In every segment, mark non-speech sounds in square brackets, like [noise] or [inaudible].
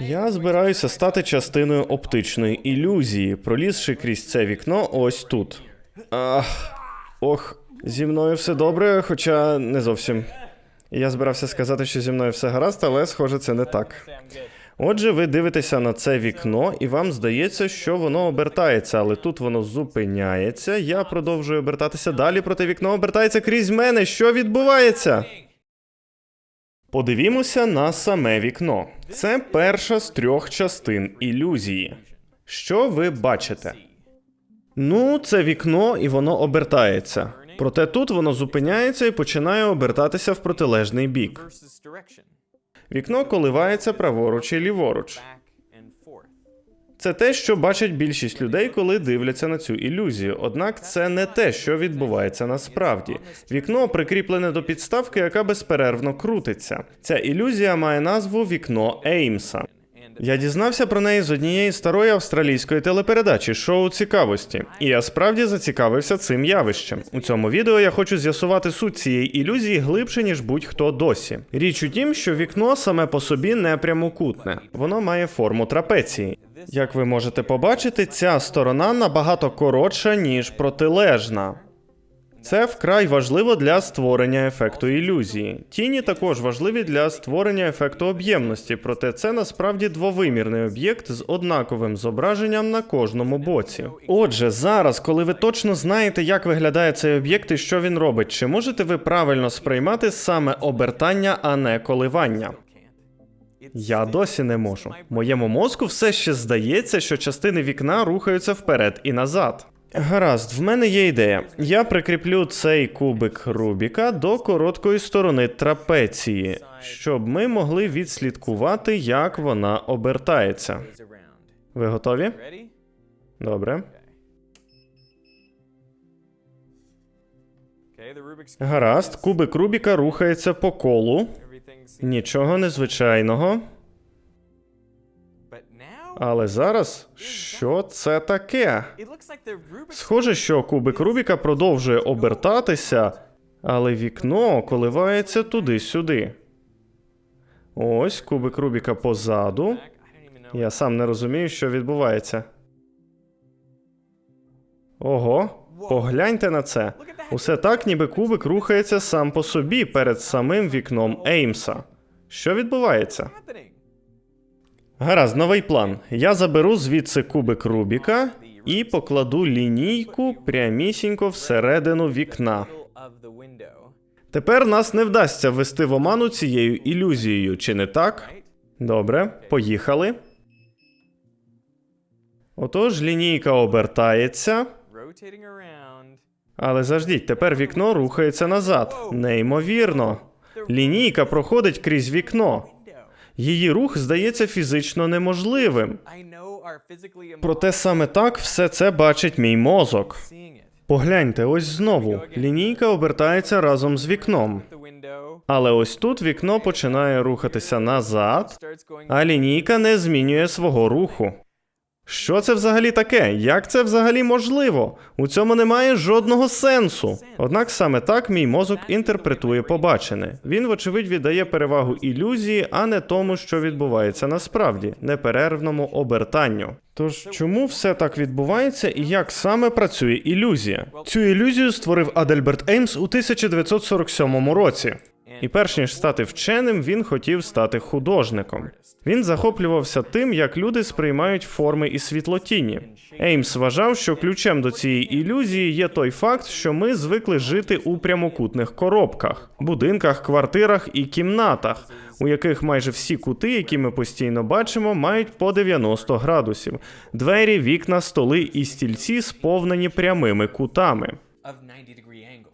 Я збираюся стати частиною оптичної ілюзії, пролізши крізь це вікно ось тут. Ах, ох, зі мною все добре, хоча не зовсім. Я збирався сказати, що зі мною все гаразд, але схоже, це не так. Отже, ви дивитеся на це вікно, і вам здається, що воно обертається, але тут воно зупиняється. Я продовжую обертатися далі, проте вікно обертається крізь мене. Що відбувається? Подивімося на саме вікно. Це перша з трьох частин ілюзії. Що ви бачите? Ну, це вікно, і воно обертається. Проте тут воно зупиняється і починає обертатися в протилежний бік. Вікно коливається праворуч і ліворуч. Це те, що бачать більшість людей, коли дивляться на цю ілюзію. Однак це не те, що відбувається насправді. Вікно прикріплене до підставки, яка безперервно крутиться. Ця ілюзія має назву вікно Еймса. Я дізнався про неї з однієї старої австралійської телепередачі шоу цікавості, і я справді зацікавився цим явищем. У цьому відео я хочу з'ясувати суть цієї ілюзії глибше, ніж будь-хто досі. Річ у тім, що вікно саме по собі не прямокутне, воно має форму трапеції. Як ви можете побачити, ця сторона набагато коротша, ніж протилежна. Це вкрай важливо для створення ефекту ілюзії. Тіні також важливі для створення ефекту об'ємності, проте це насправді двовимірний об'єкт з однаковим зображенням на кожному боці. Отже, зараз, коли ви точно знаєте, як виглядає цей об'єкт і що він робить, чи можете ви правильно сприймати саме обертання, а не коливання? Я досі не можу. Моєму мозку все ще здається, що частини вікна рухаються вперед і назад. Гаразд, в мене є ідея. Я прикріплю цей кубик Рубіка до короткої сторони трапеції, щоб ми могли відслідкувати, як вона обертається. Ви готові? Добре. Гаразд, кубик Рубіка рухається по колу. Нічого незвичайного. Але зараз що це таке? Схоже, що кубик Рубіка продовжує обертатися, але вікно коливається туди-сюди. Ось кубик Рубіка позаду. Я сам не розумію, що відбувається. Ого, погляньте на це. Усе так, ніби кубик рухається сам по собі перед самим вікном Еймса. Що відбувається? Гаразд, новий план. Я заберу звідси кубик Рубіка і покладу лінійку прямісінько всередину вікна. Тепер нас не вдасться ввести в оману цією ілюзією, чи не так? Добре, поїхали. Отож, лінійка обертається, але заждіть, тепер вікно рухається назад. Неймовірно. Лінійка проходить крізь вікно. Її рух здається фізично неможливим. Проте саме так все це бачить мій мозок. Погляньте, ось знову. Лінійка обертається разом з вікном. Але ось тут вікно починає рухатися назад, а лінійка не змінює свого руху. Що це взагалі таке? Як це взагалі можливо? У цьому немає жодного сенсу. Однак саме так мій мозок інтерпретує побачене. Він, вочевидь, віддає перевагу ілюзії, а не тому, що відбувається насправді, неперервному обертанню. Тож чому все так відбувається і як саме працює ілюзія? Цю ілюзію створив Адельберт Еймс у 1947 році. І перш ніж стати вченим, він хотів стати художником. Він захоплювався тим, як люди сприймають форми і світлотіні. Еймс вважав, що ключем до цієї ілюзії є той факт, що ми звикли жити у прямокутних коробках, будинках, квартирах і кімнатах, у яких майже всі кути, які ми постійно бачимо, мають по 90 градусів. Двері, вікна, столи і стільці сповнені прямими кутами.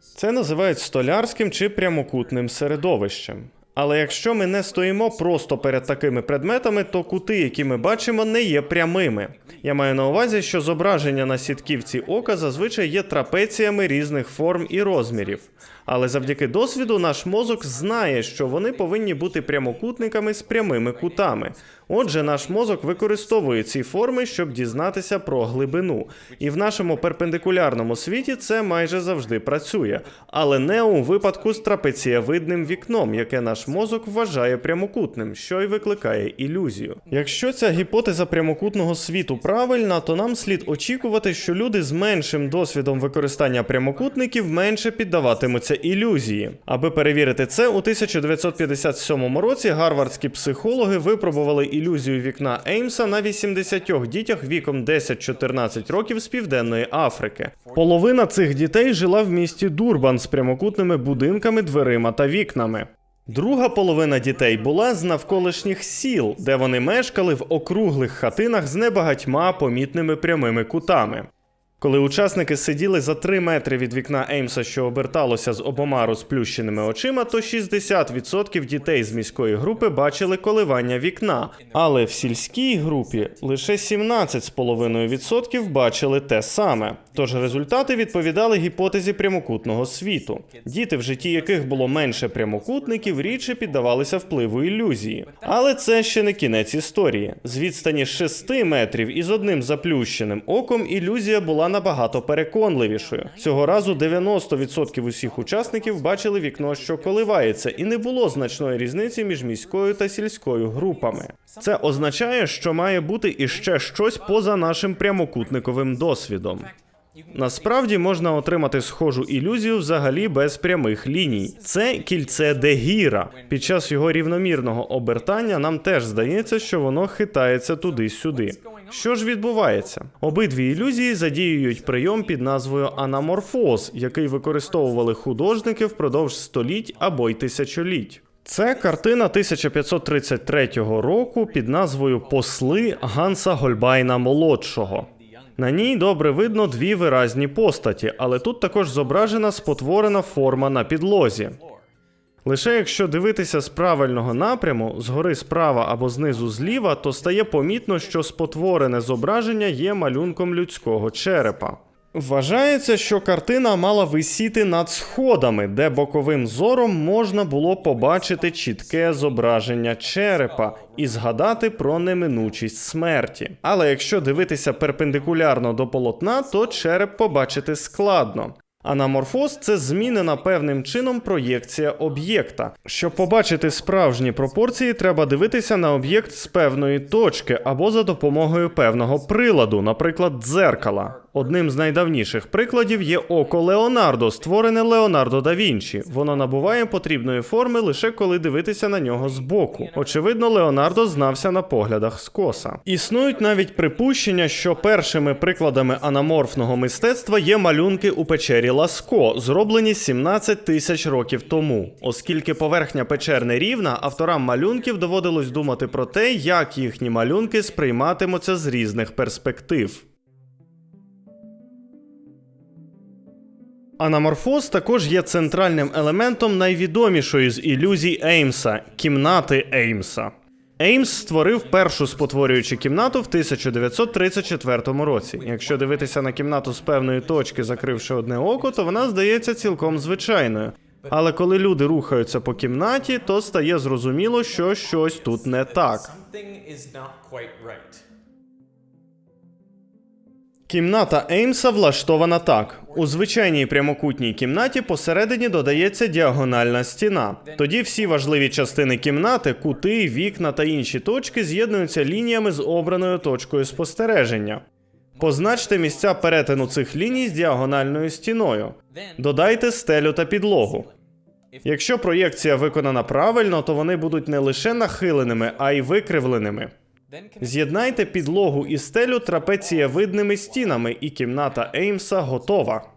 Of 90 degree angles. Це називають столярським чи прямокутним середовищем. Але якщо ми не стоїмо просто перед такими предметами, то кути, які ми бачимо, не є прямими. Я маю на увазі, що зображення на сітківці ока зазвичай є трапеціями різних форм і розмірів. Але завдяки досвіду наш мозок знає, що вони повинні бути прямокутниками з прямими кутами. Отже, наш мозок використовує ці форми, щоб дізнатися про глибину. І в нашому перпендикулярному світі це майже завжди працює, але не у випадку з трапецієвидним вікном, яке наш мозок вважає прямокутним, що й викликає ілюзію. Якщо ця гіпотеза прямокутного світу правильна, то нам слід очікувати, що люди з меншим досвідом використання прямокутників менше піддаватимуться ілюзії. Аби перевірити це, у 1957 році гарвардські психологи випробували ілюзію вікна Еймса на 80 дітях віком 10-14 років з південної Африки. Половина цих дітей жила в місті Дурбан з прямокутними будинками, дверима та вікнами. Друга половина дітей була з навколишніх сіл, де вони мешкали в округлих хатинах з небагатьма помітними прямими кутами. Коли учасники сиділи за 3 метри від вікна Еймса, що оберталося з обома розплющеними очима, то 60% дітей з міської групи бачили коливання вікна, але в сільській групі лише 17,5% бачили те саме. Тож результати відповідали гіпотезі прямокутного світу. Діти, в житті яких було менше прямокутників, рідше піддавалися впливу ілюзії. Але це ще не кінець історії. З відстані 6 метрів із одним заплющеним оком ілюзія була набагато переконливішою. Цього разу 90% усіх учасників бачили вікно, що коливається, і не було значної різниці між міською та сільською групами. Це означає, що має бути іще щось поза нашим прямокутниковим досвідом. Насправді можна отримати схожу ілюзію взагалі без прямих ліній. Це кільце Дегіра. Під час його рівномірного обертання нам теж здається, що воно хитається туди-сюди. Що ж відбувається? Обидві ілюзії задіюють прийом під назвою анаморфоз, який використовували художники впродовж століть або й тисячоліть. Це картина 1533 року під назвою Посли Ганса Гольбайна молодшого. На ній добре видно дві виразні постаті, але тут також зображена спотворена форма на підлозі. Лише якщо дивитися з правильного напряму, згори справа або знизу зліва, то стає помітно, що спотворене зображення є малюнком людського черепа. Вважається, що картина мала висіти над сходами, де боковим зором можна було побачити чітке зображення черепа і згадати про неминучість смерті. Але якщо дивитися перпендикулярно до полотна, то череп побачити складно. Анаморфоз це змінена певним чином проєкція об'єкта. Щоб побачити справжні пропорції, треба дивитися на об'єкт з певної точки або за допомогою певного приладу, наприклад, дзеркала. Одним з найдавніших прикладів є око Леонардо, створене Леонардо да Вінчі. Воно набуває потрібної форми лише коли дивитися на нього збоку. Очевидно, Леонардо знався на поглядах скоса. Існують навіть припущення, що першими прикладами анаморфного мистецтва є малюнки у печері Ласко, зроблені 17 тисяч років тому. Оскільки поверхня печер не рівна, авторам малюнків доводилось думати про те, як їхні малюнки сприйматимуться з різних перспектив. Анаморфоз також є центральним елементом найвідомішої з ілюзій Еймса кімнати Еймса. Еймс створив першу спотворюючу кімнату в 1934 році. Якщо дивитися на кімнату з певної точки, закривши одне око, то вона здається цілком звичайною. Але коли люди рухаються по кімнаті, то стає зрозуміло, що щось тут не так. Кімната Еймса влаштована так: у звичайній прямокутній кімнаті посередині додається діагональна стіна. Тоді всі важливі частини кімнати, кути, вікна та інші точки з'єднуються лініями з обраною точкою спостереження. Позначте місця перетину цих ліній з діагональною стіною. Додайте стелю та підлогу. Якщо проєкція виконана правильно, то вони будуть не лише нахиленими, а й викривленими. З'єднайте підлогу і стелю трапецієвидними стінами, і кімната Еймса готова.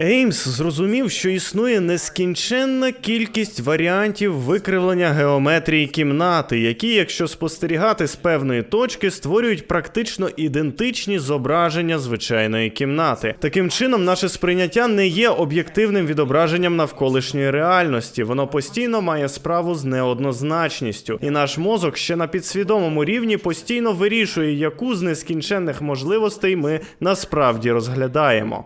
Еймс зрозумів, що існує нескінченна кількість варіантів викривлення геометрії кімнати, які, якщо спостерігати з певної точки, створюють практично ідентичні зображення звичайної кімнати. Таким чином, наше сприйняття не є об'єктивним відображенням навколишньої реальності. Воно постійно має справу з неоднозначністю, і наш мозок ще на підсвідомому рівні постійно вирішує, яку з нескінченних можливостей ми насправді розглядаємо.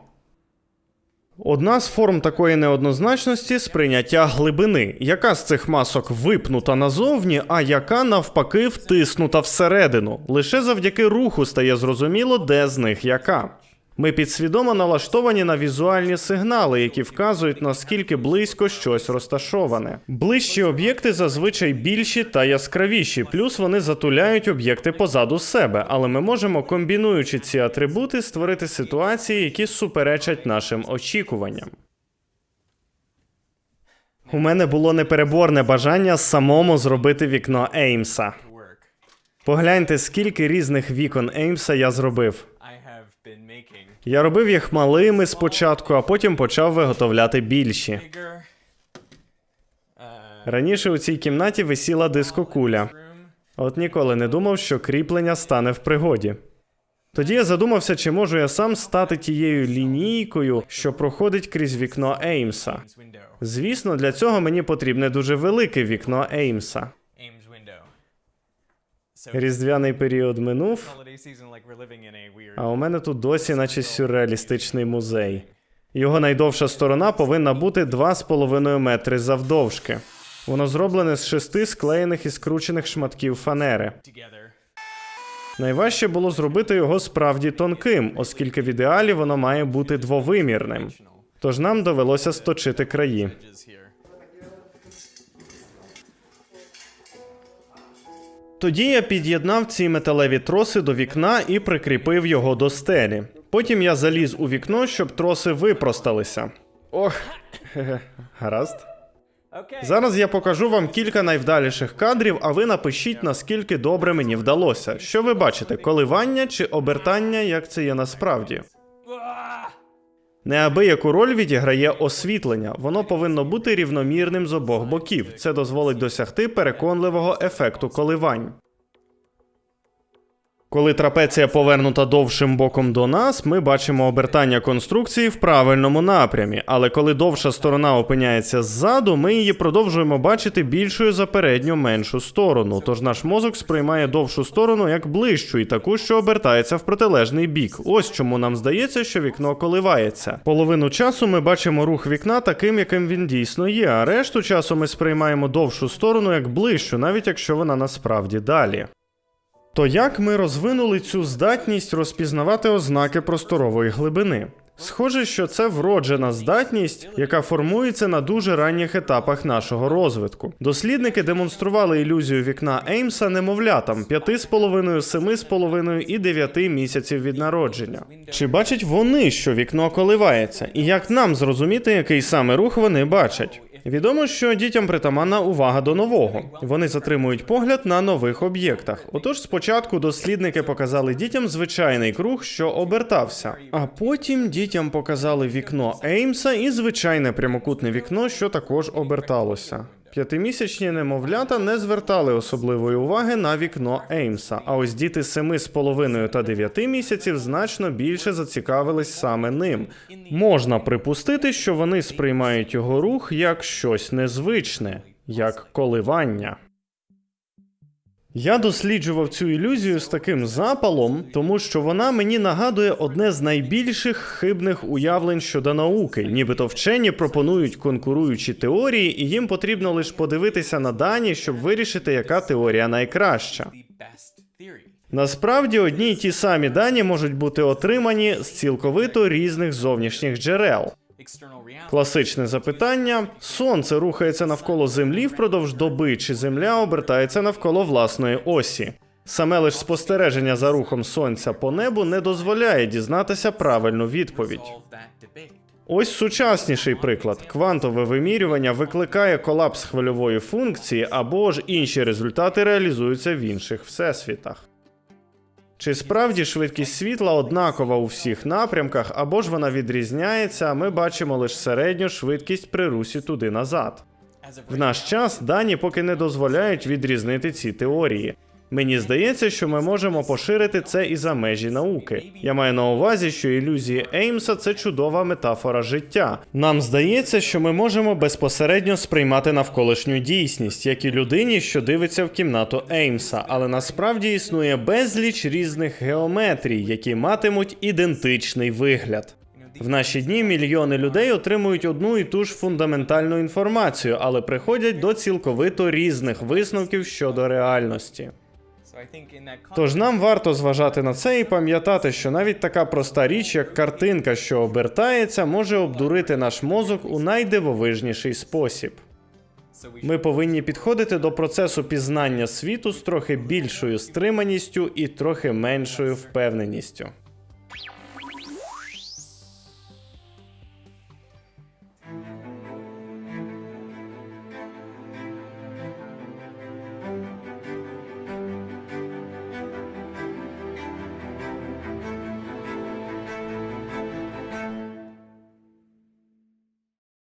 Одна з форм такої неоднозначності сприйняття глибини, яка з цих масок випнута назовні, а яка навпаки втиснута всередину. Лише завдяки руху стає зрозуміло, де з них яка. Ми підсвідомо налаштовані на візуальні сигнали, які вказують наскільки близько щось розташоване. Ближчі об'єкти зазвичай більші та яскравіші, плюс вони затуляють об'єкти позаду себе, але ми можемо, комбінуючи ці атрибути, створити ситуації, які суперечать нашим очікуванням. У мене було непереборне бажання самому зробити вікно Еймса. Погляньте, скільки різних вікон Еймса я зробив. Я робив їх малими спочатку, а потім почав виготовляти більші. Раніше у цій кімнаті висіла дискокуля. От ніколи не думав, що кріплення стане в пригоді. Тоді я задумався, чи можу я сам стати тією лінійкою, що проходить крізь вікно Еймса. Звісно, для цього мені потрібне дуже велике вікно Еймса. Різдвяний період минув, а у мене тут досі, наче сюрреалістичний музей. Його найдовша сторона повинна бути 2,5 метри завдовжки. Воно зроблене з шести склеєних і скручених шматків фанери. Найважче було зробити його справді тонким, оскільки в ідеалі воно має бути двовимірним. Тож нам довелося сточити краї. Тоді я під'єднав ці металеві троси до вікна і прикріпив його до стелі. Потім я заліз у вікно, щоб троси випросталися. Ох, [laughs] гаразд. Зараз я покажу вам кілька найвдаліших кадрів, а ви напишіть, наскільки добре мені вдалося. Що ви бачите, коливання чи обертання, як це є насправді? Неабияку роль відіграє освітлення. Воно повинно бути рівномірним з обох боків. Це дозволить досягти переконливого ефекту коливань. Коли трапеція повернута довшим боком до нас, ми бачимо обертання конструкції в правильному напрямі. Але коли довша сторона опиняється ззаду, ми її продовжуємо бачити більшою за передню меншу сторону. Тож наш мозок сприймає довшу сторону як ближчу і таку, що обертається в протилежний бік. Ось чому нам здається, що вікно коливається. Половину часу ми бачимо рух вікна таким, яким він дійсно є, а решту часу ми сприймаємо довшу сторону як ближчу, навіть якщо вона насправді далі. То як ми розвинули цю здатність розпізнавати ознаки просторової глибини? Схоже, що це вроджена здатність, яка формується на дуже ранніх етапах нашого розвитку. Дослідники демонстрували ілюзію вікна Еймса немовлятам 5,5, 7,5 і 9 місяців від народження. Чи бачать вони, що вікно коливається, і як нам зрозуміти, який саме рух вони бачать? Відомо, що дітям притаманна увага до нового. Вони затримують погляд на нових об'єктах. Отож, спочатку дослідники показали дітям звичайний круг, що обертався, а потім дітям показали вікно Еймса і звичайне прямокутне вікно, що також оберталося. П'ятимісячні немовлята не звертали особливої уваги на вікно Еймса. А ось діти семи з половиною та дев'яти місяців значно більше зацікавились саме ним. Можна припустити, що вони сприймають його рух як щось незвичне, як коливання. Я досліджував цю ілюзію з таким запалом, тому що вона мені нагадує одне з найбільших хибних уявлень щодо науки. Нібито вчені пропонують конкуруючі теорії, і їм потрібно лише подивитися на дані, щоб вирішити, яка теорія найкраща. Насправді одні й ті самі дані можуть бути отримані з цілковито різних зовнішніх джерел. Класичне запитання: сонце рухається навколо землі впродовж доби, чи земля обертається навколо власної осі. Саме лише спостереження за рухом сонця по небу не дозволяє дізнатися правильну відповідь. Ось сучасніший приклад: квантове вимірювання викликає колапс хвильової функції або ж інші результати реалізуються в інших всесвітах. Чи справді швидкість світла однакова у всіх напрямках, або ж вона відрізняється, ми бачимо лише середню швидкість при русі туди назад. В наш час дані поки не дозволяють відрізнити ці теорії. Мені здається, що ми можемо поширити це і за межі науки. Я маю на увазі, що ілюзії Еймса це чудова метафора життя. Нам здається, що ми можемо безпосередньо сприймати навколишню дійсність, як і людині, що дивиться в кімнату Еймса, але насправді існує безліч різних геометрій, які матимуть ідентичний вигляд. В наші дні мільйони людей отримують одну і ту ж фундаментальну інформацію, але приходять до цілковито різних висновків щодо реальності. Тож нам варто зважати на це і пам'ятати, що навіть така проста річ, як картинка, що обертається, може обдурити наш мозок у найдивовижніший спосіб. Ми повинні підходити до процесу пізнання світу з трохи більшою стриманістю і трохи меншою впевненістю.